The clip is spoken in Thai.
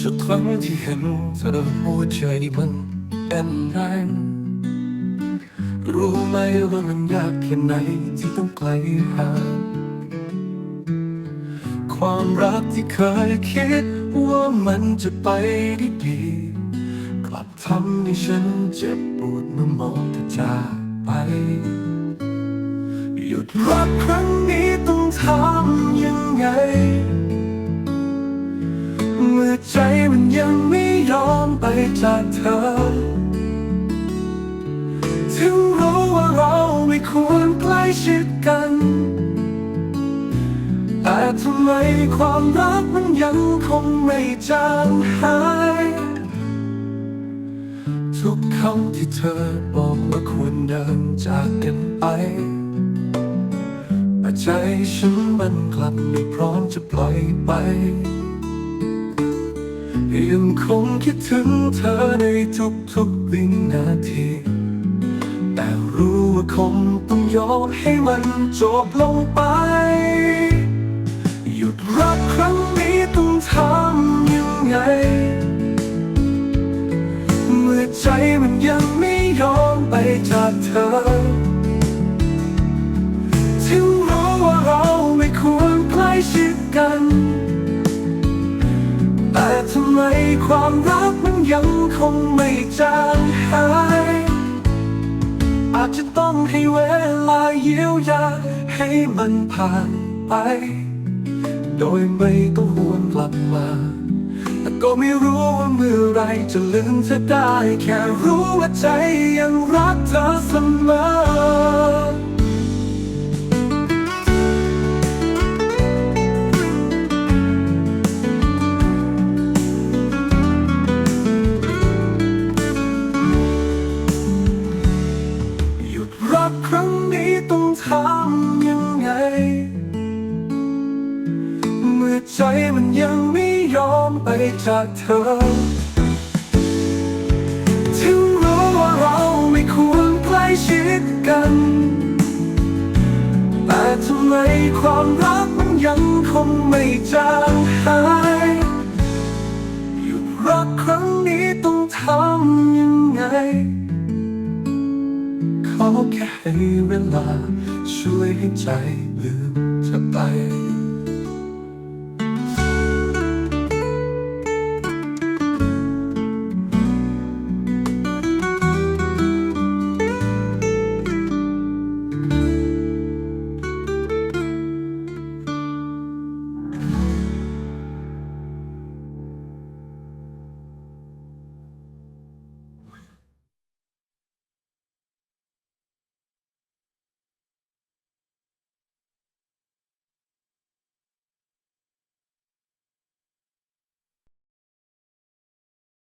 ทุกครั้งที่เห็นเธอหัวใจมันเต้นแรงรู้ไหมว่ามันยากแค่ไหนที่ต้องไกลห่างความรักที่เคยคิดว่ามันจะไปได้ดีกลับทำให้ฉันเจ็บปวดเมื่อมองเธอจากไป หยุดรักครั้งนี้ต้องทำยังไง เมื่อใจมันยังไม่ยอมไปจากเธอ ถึงรู้ว่าเราไม่ควรใกล้ชิดกัน แต่ทำไมความรักมันยังคงไม่จางหาย ทุกคำที่เธอบอกว่าควรเดินจากกันไปแต่ใจฉันมันกลับไม่พร้อมจะปล่อยไป ยังคงคิดถึงเธอในทุกๆวินาที แต่รู้ว่าคงต้องยอมให้มันจบลงไป หยุดรักครั้งนี้ต้องทำยังไง เมื่อใจมันยังไม่ยอมไปจากเธอ ถึงรู้ว่าเราไม่ควรใกล้ชิดกัน ไมความรักมันยังคงไม่จางหาย อาจจะต้องให้เวลาเยียวยาให้มันผ่านไป โดยไม่ต้องหวนกลับมา แต่ก็ไม่รู้ว่าเมื่อไรจะลืมเธอได้ แค่รู้ว่าใจยังรักเธอเสมอ ยังไง เมื่อใจมันยังไม่ยอมไปจากเธอ ถึงรู้ว่าเราไม่ควรใกล้ชิดกัน แต่ทำไมความรักมันยังคงไม่จางหาย แค่ให้เวลาช่วยให้ใจลืมเธอไป